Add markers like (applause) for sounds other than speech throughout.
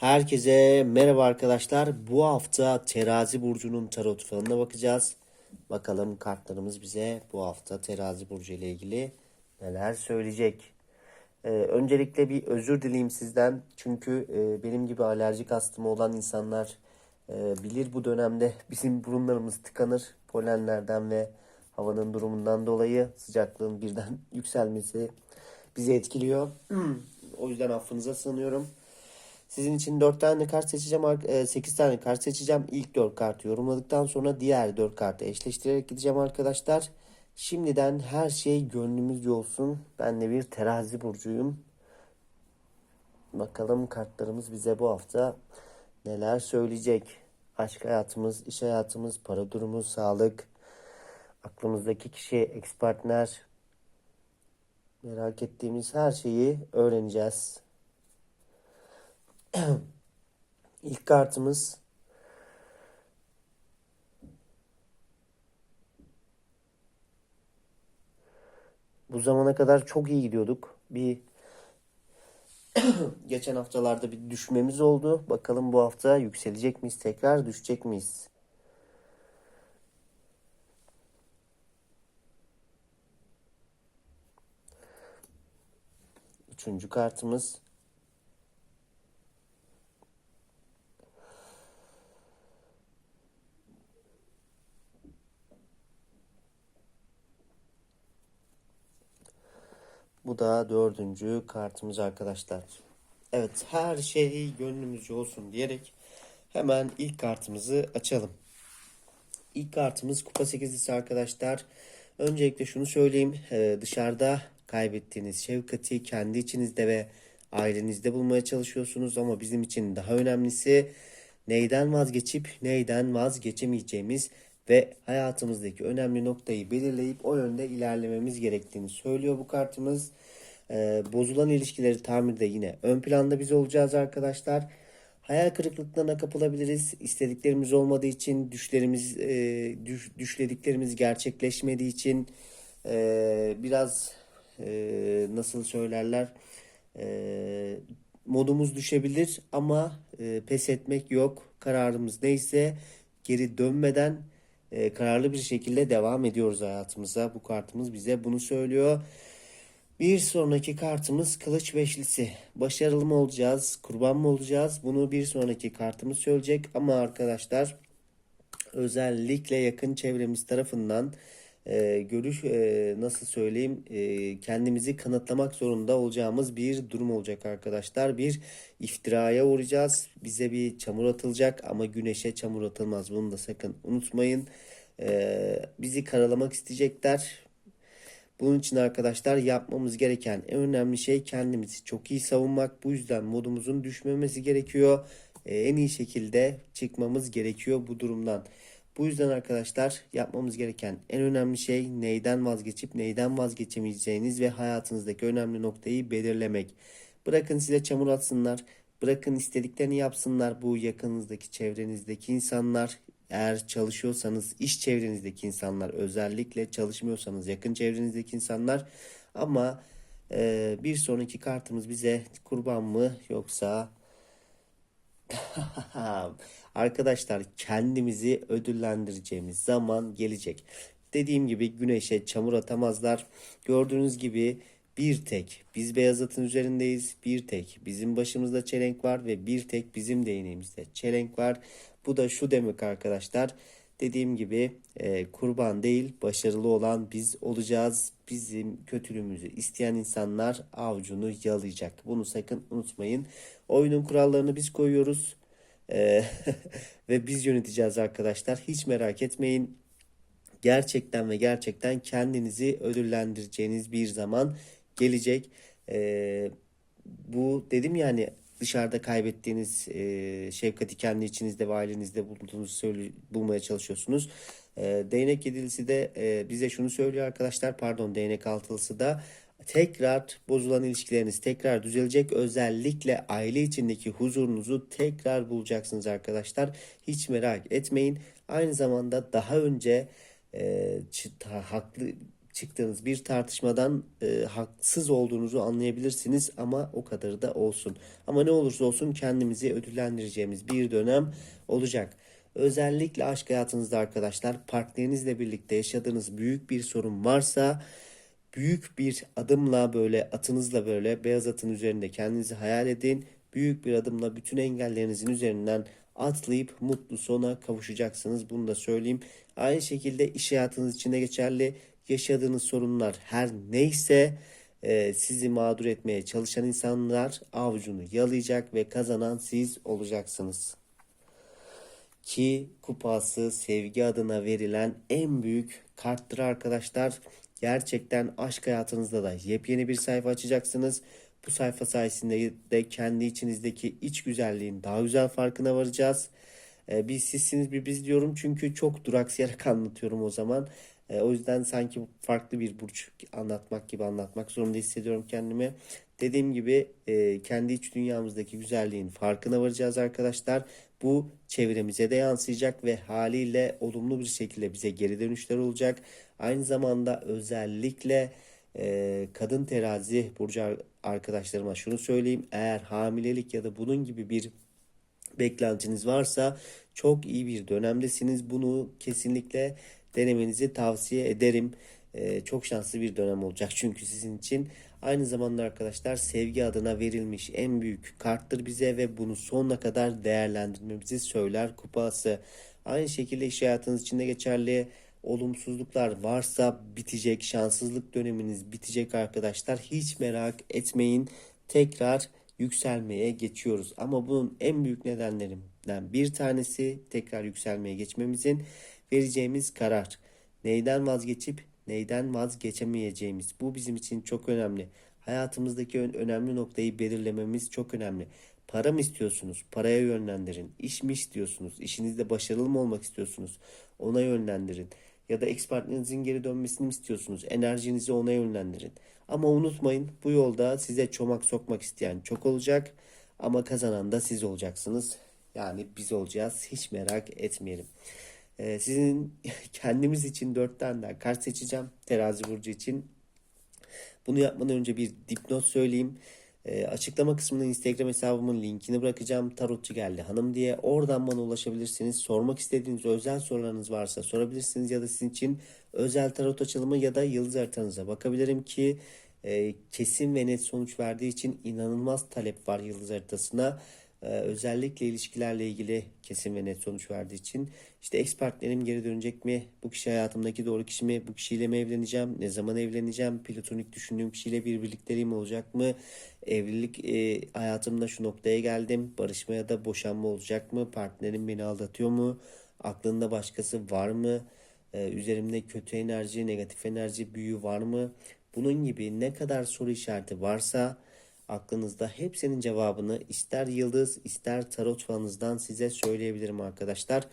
Herkese merhaba arkadaşlar. Bu hafta Terazi burcunun tarot falına bakacağız. Bakalım kartlarımız bize bu hafta Terazi burcu ile ilgili neler söyleyecek. Ee, öncelikle bir özür dileyim sizden. Çünkü e, benim gibi alerjik astımı olan insanlar e, bilir bu dönemde (laughs) bizim burunlarımız tıkanır. Polenlerden ve havanın durumundan dolayı sıcaklığın birden (laughs) yükselmesi bizi etkiliyor. (clears throat) o yüzden affınıza sığınıyorum. Sizin için 4 tane kart seçeceğim. 8 tane kart seçeceğim. İlk 4 kartı yorumladıktan sonra diğer 4 kartı eşleştirerek gideceğim arkadaşlar. Şimdiden her şey gönlümüzce olsun. Ben de bir terazi burcuyum. Bakalım kartlarımız bize bu hafta neler söyleyecek. Aşk hayatımız, iş hayatımız, para durumu, sağlık, aklımızdaki kişi, ex partner, merak ettiğimiz her şeyi öğreneceğiz. (clears throat) İlk kartımız bu zamana kadar çok iyi gidiyorduk. Bir (clears throat) geçen haftalarda bir düşmemiz oldu. Bakalım bu hafta yükselecek miyiz? Tekrar düşecek miyiz? Üçüncü kartımız Bu da dördüncü kartımız arkadaşlar. Evet her şey gönlümüzce olsun diyerek hemen ilk kartımızı açalım. İlk kartımız kupa 8'lisi arkadaşlar. Öncelikle şunu söyleyeyim. Ee, dışarıda kaybettiğiniz şefkati kendi içinizde ve ailenizde bulmaya çalışıyorsunuz. Ama bizim için daha önemlisi neyden vazgeçip neyden vazgeçemeyeceğimiz ve hayatımızdaki önemli noktayı belirleyip o yönde ilerlememiz gerektiğini söylüyor bu kartımız. Ee, bozulan ilişkileri tamirde yine ön planda biz olacağız arkadaşlar. Hayal kırıklıklarına kapılabiliriz. İstediklerimiz olmadığı için, düşlerimiz, e, düş, düşlediklerimiz gerçekleşmediği için e, biraz e, nasıl söylerler e, modumuz düşebilir ama e, pes etmek yok. Kararımız neyse geri dönmeden e, kararlı bir şekilde devam ediyoruz hayatımıza. Bu kartımız bize bunu söylüyor. Bir sonraki kartımız kılıç beşlisi. Başarılı mı olacağız, kurban mı olacağız? Bunu bir sonraki kartımız söyleyecek. Ama arkadaşlar özellikle yakın çevremiz tarafından e, görüş e, nasıl söyleyeyim e, kendimizi kanıtlamak zorunda olacağımız bir durum olacak arkadaşlar. Bir iftiraya uğrayacağız. Bize bir çamur atılacak ama güneşe çamur atılmaz. Bunu da sakın unutmayın. E, bizi karalamak isteyecekler. Bunun için arkadaşlar yapmamız gereken en önemli şey kendimizi çok iyi savunmak. Bu yüzden modumuzun düşmemesi gerekiyor. E, en iyi şekilde çıkmamız gerekiyor bu durumdan. Bu yüzden arkadaşlar yapmamız gereken en önemli şey neyden vazgeçip neyden vazgeçemeyeceğiniz ve hayatınızdaki önemli noktayı belirlemek. Bırakın size çamur atsınlar. Bırakın istediklerini yapsınlar bu yakınınızdaki çevrenizdeki insanlar. Eğer çalışıyorsanız iş çevrenizdeki insanlar özellikle çalışmıyorsanız yakın çevrenizdeki insanlar ama e, bir sonraki kartımız bize kurban mı yoksa (laughs) Arkadaşlar kendimizi ödüllendireceğimiz zaman gelecek. Dediğim gibi güneşe çamur atamazlar. Gördüğünüz gibi bir tek biz Beyazıt'ın üzerindeyiz. Bir tek bizim başımızda çelenk var ve bir tek bizim değneğimizde çelenk var. Bu da şu demek arkadaşlar. Dediğim gibi e, kurban değil başarılı olan biz olacağız. Bizim kötülüğümüzü isteyen insanlar avcunu yalayacak. Bunu sakın unutmayın. Oyunun kurallarını biz koyuyoruz. E, (laughs) ve biz yöneteceğiz arkadaşlar. Hiç merak etmeyin. Gerçekten ve gerçekten kendinizi ödüllendireceğiniz bir zaman gelecek. E, bu dedim yani dışarıda kaybettiğiniz e, şefkati kendi içinizde ve ailenizde bulduğunuzu söyle, bulmaya çalışıyorsunuz. E, değnek yedilisi de e, bize şunu söylüyor arkadaşlar. Pardon değnek altılısı da tekrar bozulan ilişkileriniz tekrar düzelecek. Özellikle aile içindeki huzurunuzu tekrar bulacaksınız arkadaşlar. Hiç merak etmeyin. Aynı zamanda daha önce e, haklı çıktığınız bir tartışmadan e, haksız olduğunuzu anlayabilirsiniz ama o kadarı da olsun. Ama ne olursa olsun kendimizi ödüllendireceğimiz bir dönem olacak. Özellikle aşk hayatınızda arkadaşlar partnerinizle birlikte yaşadığınız büyük bir sorun varsa büyük bir adımla böyle atınızla böyle beyaz atın üzerinde kendinizi hayal edin. Büyük bir adımla bütün engellerinizin üzerinden atlayıp mutlu sona kavuşacaksınız. Bunu da söyleyeyim. Aynı şekilde iş hayatınız için de geçerli. Yaşadığınız sorunlar her neyse e, sizi mağdur etmeye çalışan insanlar avucunu yalayacak ve kazanan siz olacaksınız. Ki kupası sevgi adına verilen en büyük karttır arkadaşlar. Gerçekten aşk hayatınızda da yepyeni bir sayfa açacaksınız. Bu sayfa sayesinde de kendi içinizdeki iç güzelliğin daha güzel farkına varacağız. Ee, bir sizsiniz bir biz diyorum çünkü çok duraksayarak (laughs) anlatıyorum o zaman. Ee, o yüzden sanki farklı bir burç anlatmak gibi anlatmak zorunda hissediyorum kendimi. Dediğim gibi e, kendi iç dünyamızdaki güzelliğin farkına varacağız arkadaşlar. Bu çevremize de yansıyacak ve haliyle olumlu bir şekilde bize geri dönüşler olacak. Aynı zamanda özellikle e, kadın terazi burcu arkadaşlarıma şunu söyleyeyim. Eğer hamilelik ya da bunun gibi bir beklentiniz varsa çok iyi bir dönemdesiniz. Bunu kesinlikle denemenizi tavsiye ederim. Ee, çok şanslı bir dönem olacak çünkü sizin için. Aynı zamanda arkadaşlar sevgi adına verilmiş en büyük karttır bize ve bunu sonuna kadar değerlendirmemizi söyler kupası. Aynı şekilde iş hayatınız için de geçerli. Olumsuzluklar varsa bitecek, şanssızlık döneminiz bitecek arkadaşlar. Hiç merak etmeyin. Tekrar yükselmeye geçiyoruz. Ama bunun en büyük nedenlerinden bir tanesi tekrar yükselmeye geçmemizin vereceğimiz karar. Neyden vazgeçip neyden vazgeçemeyeceğimiz. Bu bizim için çok önemli. Hayatımızdaki önemli noktayı belirlememiz çok önemli. Para mı istiyorsunuz? Paraya yönlendirin. İş mi istiyorsunuz? İşinizde başarılı mı olmak istiyorsunuz? Ona yönlendirin. Ya da ex partnerinizin geri dönmesini mi istiyorsunuz? Enerjinizi ona yönlendirin. Ama unutmayın bu yolda size çomak sokmak isteyen çok olacak. Ama kazanan da siz olacaksınız. Yani biz olacağız. Hiç merak etmeyelim. Ee, sizin (laughs) kendimiz için dört tane daha kart seçeceğim. Terazi burcu için. Bunu yapmadan önce bir dipnot söyleyeyim. E, açıklama kısmına Instagram hesabımın linkini bırakacağım. Tarotçu geldi hanım diye. Oradan bana ulaşabilirsiniz. Sormak istediğiniz özel sorularınız varsa sorabilirsiniz. Ya da sizin için özel tarot açılımı ya da yıldız haritanıza bakabilirim ki e, kesin ve net sonuç verdiği için inanılmaz talep var yıldız haritasına. Ee, özellikle ilişkilerle ilgili kesin ve net sonuç verdiği için işte ex partnerim geri dönecek mi? Bu kişi hayatımdaki doğru kişi mi? Bu kişiyle mi evleneceğim? Ne zaman evleneceğim? Platonik düşündüğüm kişiyle bir birlikteliğim olacak mı? Evlilik e, hayatımda şu noktaya geldim. Barışma ya da boşanma olacak mı? Partnerim beni aldatıyor mu? Aklında başkası var mı? Ee, üzerimde kötü enerji, negatif enerji, büyü var mı? Bunun gibi ne kadar soru işareti varsa aklınızda hepsinin cevabını ister yıldız ister tarot falınızdan size söyleyebilirim arkadaşlar.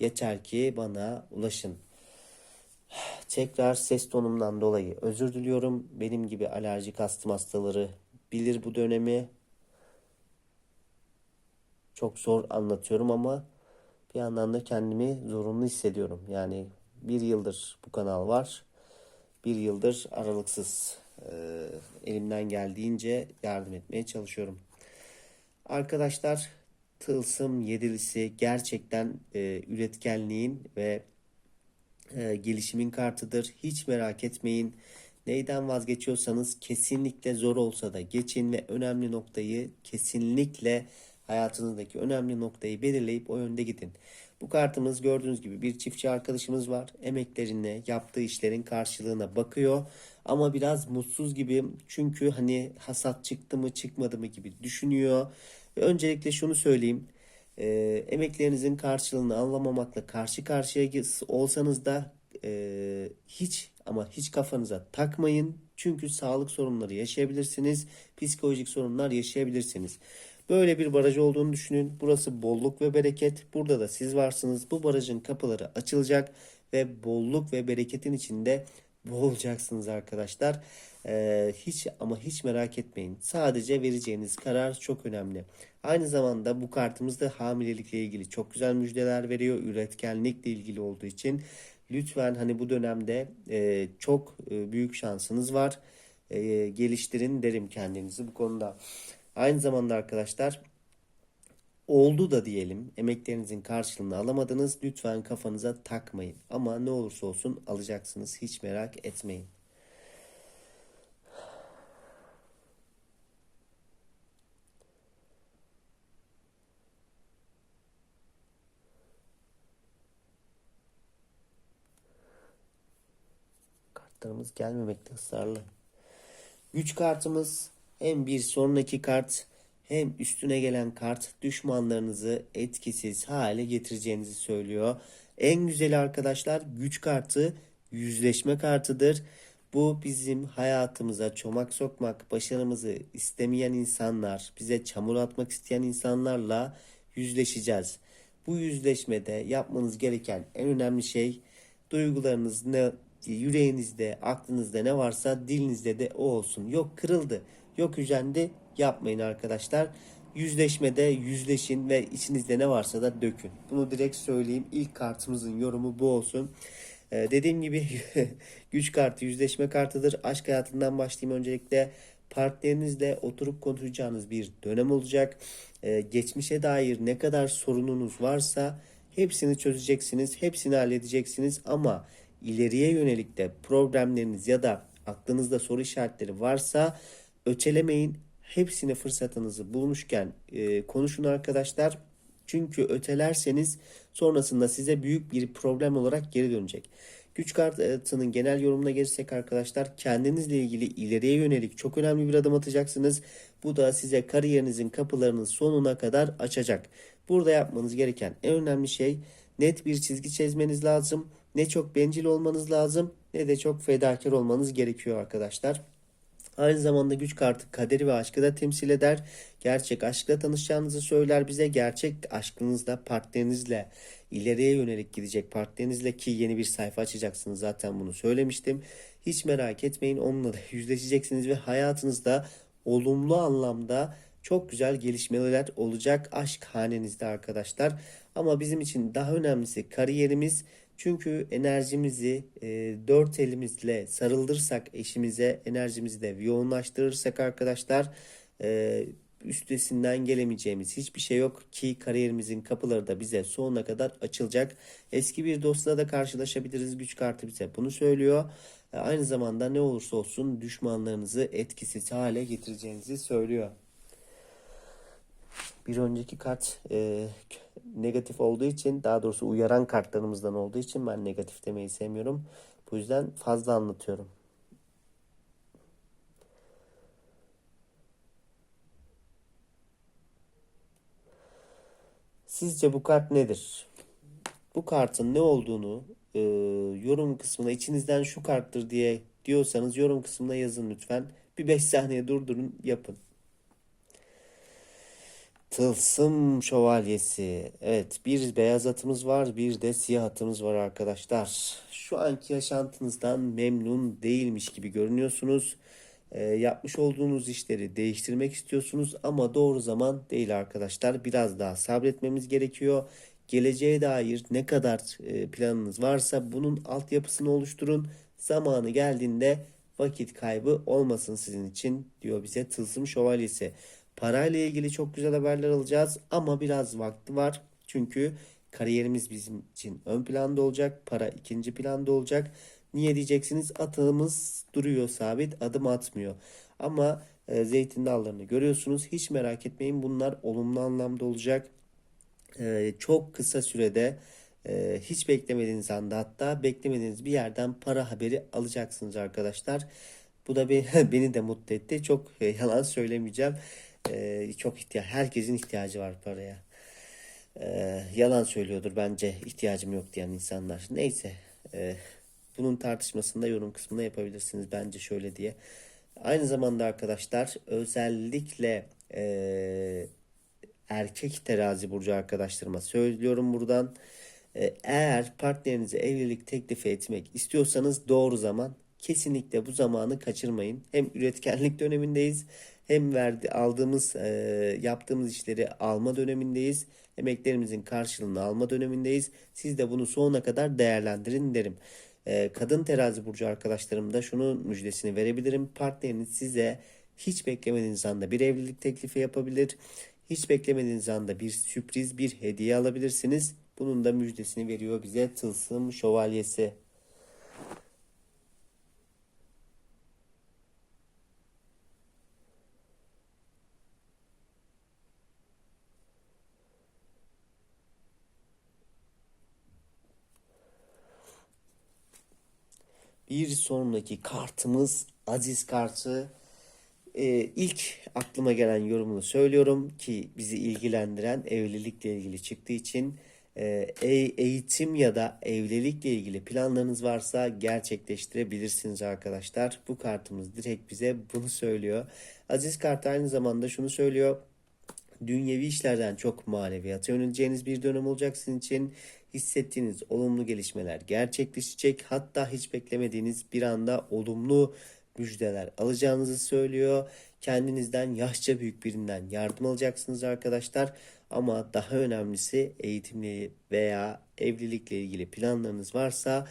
Yeter ki bana ulaşın. Tekrar ses tonumdan dolayı özür diliyorum. Benim gibi alerjik astım hastaları bilir bu dönemi. Çok zor anlatıyorum ama bir yandan da kendimi zorunlu hissediyorum. Yani bir yıldır bu kanal var. Bir yıldır aralıksız elimden geldiğince yardım etmeye çalışıyorum. Arkadaşlar tılsım yedilisi gerçekten e, üretkenliğin ve e, gelişimin kartıdır. Hiç merak etmeyin. Neyden vazgeçiyorsanız kesinlikle zor olsa da geçin ve önemli noktayı kesinlikle hayatınızdaki önemli noktayı belirleyip o yönde gidin. Bu kartımız gördüğünüz gibi bir çiftçi arkadaşımız var. Emeklerine, yaptığı işlerin karşılığına bakıyor. Ama biraz mutsuz gibi çünkü hani hasat çıktı mı çıkmadı mı gibi düşünüyor. Ve öncelikle şunu söyleyeyim. E, emeklerinizin karşılığını anlamamakla karşı karşıya olsanız da e, hiç ama hiç kafanıza takmayın. Çünkü sağlık sorunları yaşayabilirsiniz. Psikolojik sorunlar yaşayabilirsiniz. Böyle bir baraj olduğunu düşünün. Burası bolluk ve bereket. Burada da siz varsınız. Bu barajın kapıları açılacak ve bolluk ve bereketin içinde boğulacaksınız arkadaşlar. Ee, hiç ama hiç merak etmeyin. Sadece vereceğiniz karar çok önemli. Aynı zamanda bu kartımız da hamilelikle ilgili çok güzel müjdeler veriyor. Üretkenlikle ilgili olduğu için Lütfen hani bu dönemde e, çok e, büyük şansınız var. E, geliştirin derim kendinizi bu konuda. Aynı zamanda arkadaşlar oldu da diyelim emeklerinizin karşılığını alamadınız. Lütfen kafanıza takmayın. Ama ne olursa olsun alacaksınız. Hiç merak etmeyin. Kartlarımız gelmemekte ısrarlı. Güç kartımız hem bir sonraki kart hem üstüne gelen kart düşmanlarınızı etkisiz hale getireceğinizi söylüyor. En güzeli arkadaşlar güç kartı yüzleşme kartıdır. Bu bizim hayatımıza çomak sokmak, başarımızı istemeyen insanlar, bize çamur atmak isteyen insanlarla yüzleşeceğiz. Bu yüzleşmede yapmanız gereken en önemli şey duygularınız ne yüreğinizde, aklınızda ne varsa dilinizde de o olsun. Yok kırıldı, yok üzendi yapmayın arkadaşlar. Yüzleşmede yüzleşin ve içinizde ne varsa da dökün. Bunu direkt söyleyeyim. İlk kartımızın yorumu bu olsun. Ee, dediğim gibi (laughs) güç kartı yüzleşme kartıdır. Aşk hayatından başlayayım öncelikle. Partnerinizle oturup konuşacağınız bir dönem olacak. Ee, geçmişe dair ne kadar sorununuz varsa hepsini çözeceksiniz. Hepsini halledeceksiniz ama ileriye yönelik de problemleriniz ya da aklınızda soru işaretleri varsa ötelemeyin. Hepsine fırsatınızı bulmuşken e, konuşun arkadaşlar. Çünkü ötelerseniz sonrasında size büyük bir problem olarak geri dönecek. Güç kartının genel yorumuna gelirsek arkadaşlar kendinizle ilgili ileriye yönelik çok önemli bir adım atacaksınız. Bu da size kariyerinizin kapılarını sonuna kadar açacak. Burada yapmanız gereken en önemli şey net bir çizgi çizmeniz lazım. Ne çok bencil olmanız lazım ne de çok fedakar olmanız gerekiyor arkadaşlar. Aynı zamanda güç kartı kaderi ve aşkı da temsil eder. Gerçek aşkla tanışacağınızı söyler bize. Gerçek aşkınızla partnerinizle ileriye yönelik gidecek partnerinizle ki yeni bir sayfa açacaksınız zaten bunu söylemiştim. Hiç merak etmeyin onunla da (laughs) yüzleşeceksiniz ve hayatınızda olumlu anlamda çok güzel gelişmeler olacak aşk hanenizde arkadaşlar. Ama bizim için daha önemlisi kariyerimiz çünkü enerjimizi e, dört elimizle sarıldırsak eşimize enerjimizi de yoğunlaştırırsak arkadaşlar e, üstesinden gelemeyeceğimiz hiçbir şey yok ki kariyerimizin kapıları da bize sonuna kadar açılacak. Eski bir dostla da karşılaşabiliriz güç kartı bize bunu söylüyor. E, aynı zamanda ne olursa olsun düşmanlarınızı etkisiz hale getireceğinizi söylüyor. Bir önceki kart e, negatif olduğu için daha doğrusu uyaran kartlarımızdan olduğu için ben negatif demeyi sevmiyorum. Bu yüzden fazla anlatıyorum. Sizce bu kart nedir? Bu kartın ne olduğunu e, yorum kısmına içinizden şu karttır diye diyorsanız yorum kısmına yazın lütfen. Bir 5 saniye durdurun yapın. Tılsım şövalyesi. Evet bir beyaz atımız var bir de siyah atımız var arkadaşlar. Şu anki yaşantınızdan memnun değilmiş gibi görünüyorsunuz. E, yapmış olduğunuz işleri değiştirmek istiyorsunuz ama doğru zaman değil arkadaşlar. Biraz daha sabretmemiz gerekiyor. Geleceğe dair ne kadar e, planınız varsa bunun altyapısını oluşturun. Zamanı geldiğinde vakit kaybı olmasın sizin için diyor bize Tılsım Şövalyesi. Parayla ilgili çok güzel haberler alacağız ama biraz vakti var. Çünkü kariyerimiz bizim için ön planda olacak. Para ikinci planda olacak. Niye diyeceksiniz? Atığımız duruyor sabit, adım atmıyor. Ama e, zeytin dallarını görüyorsunuz. Hiç merak etmeyin bunlar olumlu anlamda olacak. E, çok kısa sürede e, hiç beklemediğiniz anda hatta beklemediğiniz bir yerden para haberi alacaksınız arkadaşlar. Bu da (laughs) beni de mutlu etti. Çok e, yalan söylemeyeceğim. E, çok ihtiyaç, herkesin ihtiyacı var paraya. E, yalan söylüyordur bence ihtiyacım yok diyen insanlar. Neyse. E, bunun tartışmasında yorum kısmında yapabilirsiniz bence şöyle diye. Aynı zamanda arkadaşlar özellikle e, erkek terazi burcu arkadaşlarıma söylüyorum buradan. E, eğer partnerinize evlilik teklifi etmek istiyorsanız doğru zaman Kesinlikle bu zamanı kaçırmayın. Hem üretkenlik dönemindeyiz hem verdi aldığımız e, yaptığımız işleri alma dönemindeyiz. Emeklerimizin karşılığını alma dönemindeyiz. Siz de bunu sonuna kadar değerlendirin derim. E, kadın terazi burcu arkadaşlarım da şunun müjdesini verebilirim. Partneriniz size hiç beklemediğiniz anda bir evlilik teklifi yapabilir. Hiç beklemediğiniz anda bir sürpriz, bir hediye alabilirsiniz. Bunun da müjdesini veriyor bize Tılsım Şövalyesi. Bir sonraki kartımız Aziz kartı. Ee, ilk aklıma gelen yorumunu söylüyorum ki bizi ilgilendiren evlilikle ilgili çıktığı için e, e- eğitim ya da evlilikle ilgili planlarınız varsa gerçekleştirebilirsiniz arkadaşlar. Bu kartımız direkt bize bunu söylüyor. Aziz kart aynı zamanda şunu söylüyor. Dünyevi işlerden çok maneviyata yöneleceğiniz bir dönem olacak sizin için. Hissettiğiniz olumlu gelişmeler gerçekleşecek. Hatta hiç beklemediğiniz bir anda olumlu müjdeler alacağınızı söylüyor. Kendinizden yaşça büyük birinden yardım alacaksınız arkadaşlar. Ama daha önemlisi eğitimle veya evlilikle ilgili planlarınız varsa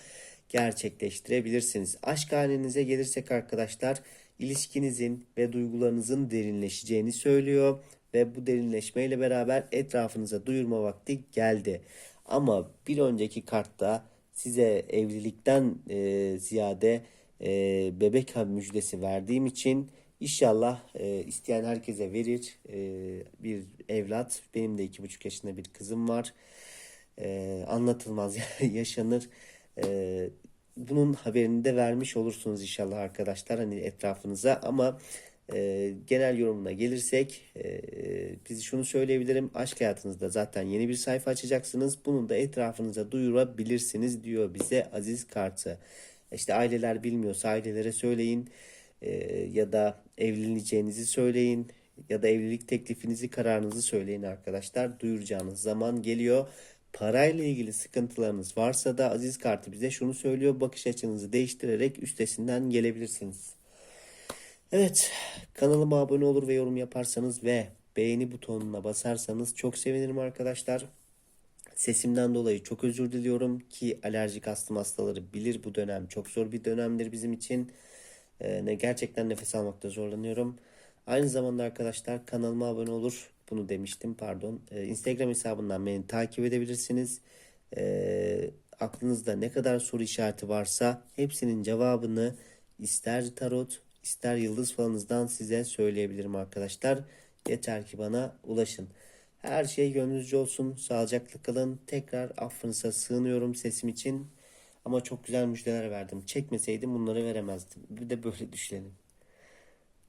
gerçekleştirebilirsiniz. Aşk halinize gelirsek arkadaşlar ilişkinizin ve duygularınızın derinleşeceğini söylüyor ve bu derinleşmeyle beraber etrafınıza duyurma vakti geldi. Ama bir önceki kartta size evlilikten e, ziyade e, bebek müjdesi verdiğim için inşallah e, isteyen herkese verir e, bir evlat. Benim de iki buçuk yaşında bir kızım var. E, anlatılmaz (laughs) yaşanır. E, bunun haberini de vermiş olursunuz inşallah arkadaşlar hani etrafınıza ama e, genel yorumuna gelirsek e, biz şunu söyleyebilirim. Aşk hayatınızda zaten yeni bir sayfa açacaksınız. Bunun da etrafınıza duyurabilirsiniz diyor bize Aziz Kartı. İşte aileler bilmiyorsa ailelere söyleyin e, ya da evleneceğinizi söyleyin ya da evlilik teklifinizi kararınızı söyleyin arkadaşlar. Duyuracağınız zaman geliyor. Parayla ilgili sıkıntılarınız varsa da Aziz Kartı bize şunu söylüyor. Bakış açınızı değiştirerek üstesinden gelebilirsiniz. Evet, kanalıma abone olur ve yorum yaparsanız ve beğeni butonuna basarsanız çok sevinirim arkadaşlar. Sesimden dolayı çok özür diliyorum ki alerjik astım hastaları bilir bu dönem çok zor bir dönemdir bizim için. Ee, gerçekten nefes almakta zorlanıyorum. Aynı zamanda arkadaşlar kanalıma abone olur. Bunu demiştim pardon. Ee, Instagram hesabından beni takip edebilirsiniz. Ee, aklınızda ne kadar soru işareti varsa hepsinin cevabını ister tarot ister yıldız falanızdan size söyleyebilirim arkadaşlar. Yeter ki bana ulaşın. Her şey gönlünüzce olsun. Sağlıcakla kalın. Tekrar affınıza sığınıyorum sesim için. Ama çok güzel müjdeler verdim. Çekmeseydim bunları veremezdim. Bir de böyle (laughs) düşünelim.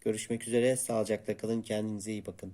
Görüşmek üzere. Sağlıcakla kalın. Kendinize iyi bakın.